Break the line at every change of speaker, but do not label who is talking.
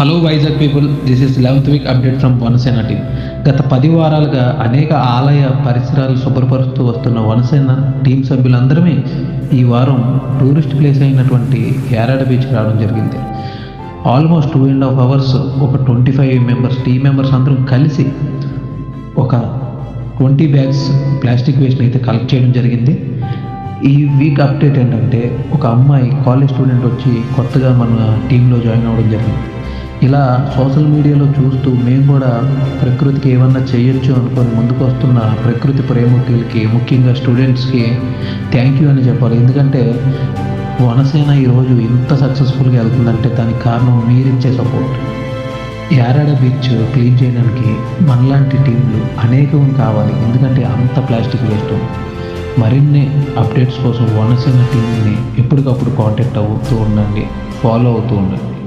Hello Vizag people this is eleventh week update from Vanasena team గత పది వారాలుగా అనేక ఆలయ పరిసరాలు శుభ్రపరుస్తూ వస్తున్న వనసేన టీం సభ్యులందరమే ఈ వారం టూరిస్ట్ ప్లేస్ అయినటువంటి యారాడ బీచ్కి రావడం జరిగింది. Almost two and half hours ఒక twenty five members team members అందరం కలిసి ఒక ట్వంటీ బ్యాగ్స్ ప్లాస్టిక్ వేస్ట్ని అయితే కలెక్ట్ చేయడం జరిగింది. ఈ వీక్ అప్డేట్ ఏంటంటే ఒక అమ్మాయి కాలేజ్ స్టూడెంట్ వచ్చి కొత్తగా మన టీంలో జాయిన్ అవ్వడం జరిగింది. ఇలా సోషల్ మీడియాలో చూస్తూ మేము కూడా ప్రకృతికి ఏమన్నా చేయొచ్చు అనుకొని ముందుకు వస్తున్న ప్రకృతి ప్రేమికులకి ముఖ్యంగా స్టూడెంట్స్కి థ్యాంక్ యూ అని చెప్పాలి. ఎందుకంటే వనసేన ఈరోజు ఇంత సక్సెస్ఫుల్గా వెళ్తుందంటే దానికి కారణం మీరిచ్చే సపోర్ట్ యారాడ బీచ్ క్లీన్ చేయడానికి మనలాంటి టీంలు అనేకం కావాలి. ఎందుకంటే అంత ప్లాస్టిక్ వేస్ట్ మరిన్ని అప్డేట్స్ కోసం వనసేన టీంని ఎప్పటికప్పుడు కాంటాక్ట్ అవుతూ ఉండండి. ఫాలో అవుతూ ఉండండి.